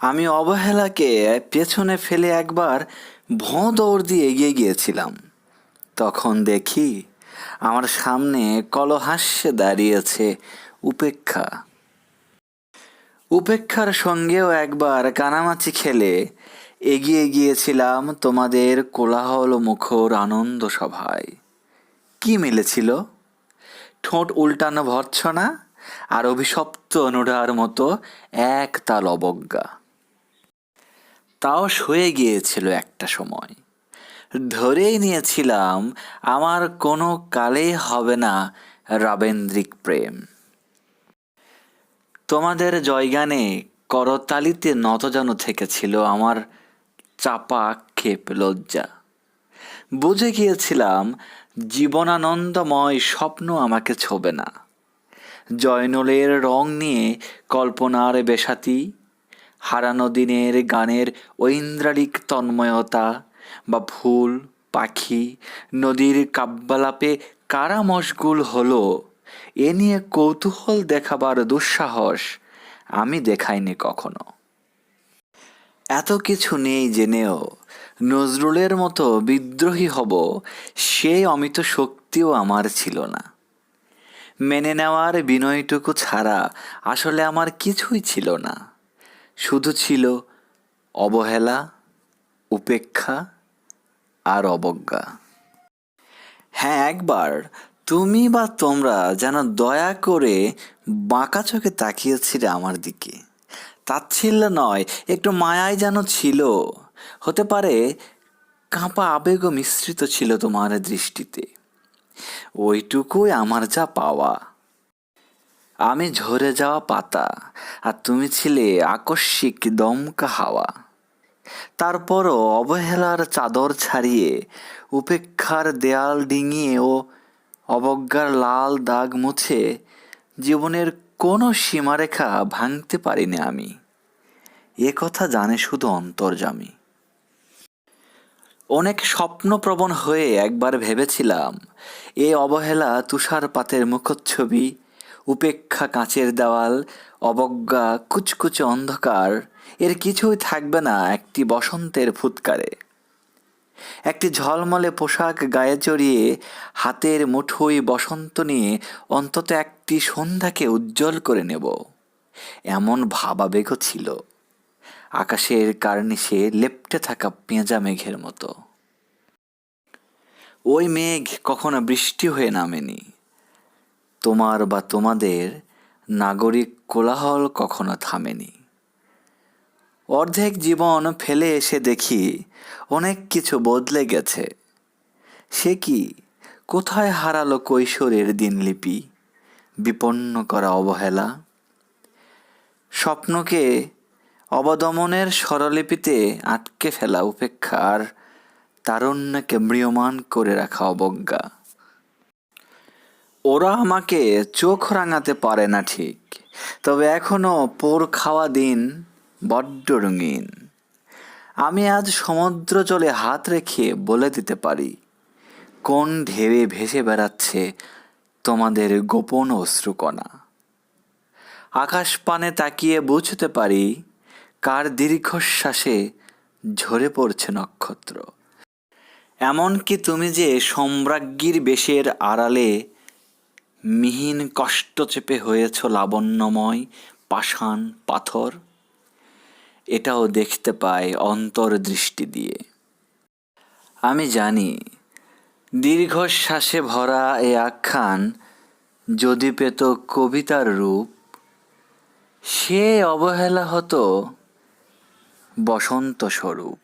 আমি অবহেলাকে পেছনে ফেলে একবার ভোঁ দৌড় দিয়ে এগিয়ে গিয়েছিলাম। তখন দেখি আমার সামনে কলহাস্যে দাঁড়িয়েছে উপেক্ষা। উপেক্ষার সঙ্গেও একবার কানামাছি খেলে এগিয়ে গিয়েছিলাম তোমাদের কোলাহল মুখর আনন্দ সভায়। কি মিলেছিল? ঠোঁট উল্টানো ভর্ৎসনা আর অভিশপ্ত অনুরার মতো এক তাল অবজ্ঞা। তাও সয়ে গিয়েছিল একটা সময়। ধরেই নিয়েছিলাম, আমার কোনো কালে হবে না রাবেন্দ্রিক প্রেম। তোমাদের জয়গানে করতালিতে নতজান থেকেছিল আমার চাপা, ক্ষেপ, লজ্জা। বুঝে গিয়েছিলাম, জীবনানন্দময় স্বপ্ন আমাকে ছোবে না। জয়নলের রং নিয়ে কল্পনার বেসাতি হারানো দিনের গানের ঐন্দ্রালিক তন্ময়তা বা ফুল, পাখি, নদীর কাব্যালাপে কারা মশগুল হলো, এ নিয়ে কৌতূহল দেখাবার দুঃসাহস আমি দেখাইনি কখনো। এত কিছু নেই জেনেও নজরুলের মতো বিদ্রোহী হব সেই অমিত শক্তিও আমার ছিল না। মেনে নেওয়ার বিনয়টুকু ছাড়া আসলে আমার কিছুই ছিল না। শুধু ছিল অবহেলা, উপেক্ষা আর অবজ্ঞা। হ্যাঁ একবার তুমি বা তোমরা যেন দয়া করে বাঁকা চোখে তাকিয়েছিলে আমার দিকে। তাচ্ছিল্য নয়, একটু মায়াই যেন ছিল। হতে পারে কাঁপা আবেগও মিশ্রিত ছিল তোমার দৃষ্টিতে। ওইটুকুই আমার যা পাওয়া। আমি ঝরে যাওয়া পাতা আর তুমি ছিলে আকস্মিক দমকা হাওয়া। তারপরও অবহেলার চাদর ছাড়িয়ে, উপেক্ষার দেয়াল ডিঙিয়ে ও অবজ্ঞার লাল দাগ মুছে, জীবনের কোনো সীমারেখা ভাঙতে পারিনি আমি। এ কথা জানে শুধু অন্তর্জামী অনেক স্বপ্নপ্রবণ হয়ে একবার ভেবেছিলাম, এ অবহেলা তুষারপাতের মুখচ্ছবি উপেক্ষা কাঁচের দেওয়াল, অবজ্ঞা, কুচকুচে অন্ধকার, এর কিছুই থাকবে না একটি বসন্তের ফুৎকারে। একটি ঝলমলে পোশাক গায়ে চড়িয়ে হাতের মুঠোই বসন্ত নিয়ে অন্তত একটি সন্ধ্যাকে উজ্জ্বল করে নেব। এমন ভাবাবেগও ছিল। আকাশের কার্নিশে লেপ্টে থাকা পেঁজা মেঘের মতো। ওই মেঘ কখনো বৃষ্টি হয়ে নামেনি। তোমার বা তোমাদের নাগরিক কোলাহল কখনো থামেনি। অর্ধেক জীবন ফেলে এসে দেখি অনেক কিছু বদলে গেছে। সে কি? কোথায় হারালো কৈশোরের দিনলিপি? বিপন্ন করা অবহেলা? স্বপ্নকে অবদমনের স্বরলিপিতে আটকে ফেলা উপেক্ষার তারণ্যকে ম্রিয়মান করে রাখা অবজ্ঞা। ওরা আমাকে চোখ রাঙাতে পারে না ঠিক। তবে এখনও পোর খাওয়া দিন বড্ড রঙিন। আমি আজ সমুদ্র জলে হাত রেখে বলে দিতে পারি, কোন ঢেবে ভেসে বেড়াচ্ছে তোমাদের গোপন অশ্রুকণা। আকাশ পানে তাকিয়ে বুঝতে পারি, কার দীর্ঘশ্বাসে ঝরে পড়ছে নক্ষত্র। এমনকি তুমি যে সম্রাজ্ঞীর বেশের আড়ালে মিহিন কষ্ট চেপে হয়েছ লাবণ্যময় পাষাণ পাথর। এটাও দেখতে পায় অন্তর্দৃষ্টি দিয়ে। আমি জানি, দীর্ঘশ্বাসে ভরা এ আখ্যান যদি পেত কবিতার রূপ, সে অবহেলা হতো বসন্ত স্বরূপ।